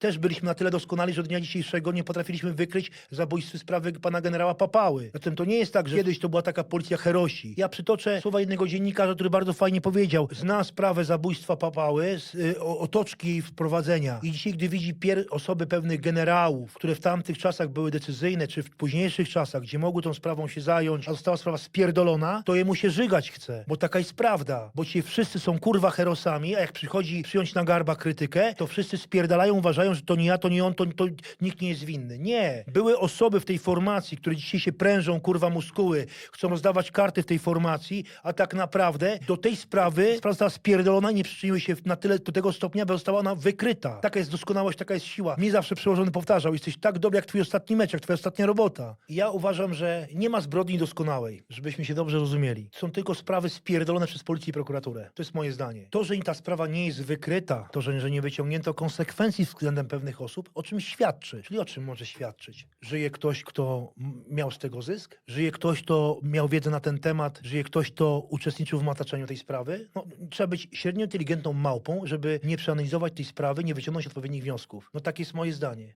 też byliśmy na tyle doskonali, że do dnia dzisiejszego nie potrafiliśmy wykryć zabójstwa sprawy pana generała Papały. Zatem to nie jest tak, że kiedyś to była taka policja herosi. Ja przytoczę słowa jednego dziennikarza, który bardzo fajnie powiedział. Zna sprawę zabójstwa Papały z y, otoczki wprowadzenia. I dzisiaj, gdy widzi pier- osoby pewnych generałów, które w tamtych czasach były decyzyjne, czy w późniejszych czasach, gdzie mogły tą sprawą się zająć, a została sprawa spierdolona, to jemu się żygać chce. Bo taka jest prawda. Bo ci wszyscy są kurwa herosami, a jak przychodzi przyjąć na garba krytykę, to wszyscy spierdalają, uważają, że to nie ja, to nie on, to, to nikt nie jest winny. Nie. Były osoby w tej formacji, które dzisiaj się prężą, kurwa muskuły, chcą rozdawać karty w tej formacji, a tak naprawdę do tej sprawy sprawa została spierdolona i nie przyczyniły się na tyle do tego stopnia, by została ona wykryta. Taka jest doskonałość, taka jest siła. Mi zawsze przełożony powtarzał, jesteś tak dobry jak twój ostatni mecz, jak twoja ostatnia robota. I ja uważam, że nie ma zbrodni doskonałej, żebyśmy się dobrze rozumieli. Są tylko sprawy spierdolone przez policję i prokuraturę. To jest moje zdanie. To, że ta sprawa nie jest wykryta, to, że, że nie wyciągnięto konsekwencji względem pewnych osób, o czym świadczy? Czyli o czym może świadczyć? Żyje ktoś, kto miał z tego zysk? Żyje ktoś, kto miał wiedzę na ten temat? Żyje ktoś, kto uczestniczył w mataczeniu tej sprawy? No, trzeba być średnio inteligentną małpą, żeby nie przeanalizować tej sprawy, nie wyciągnąć odpowiednich wniosków. No takie jest moje zdanie.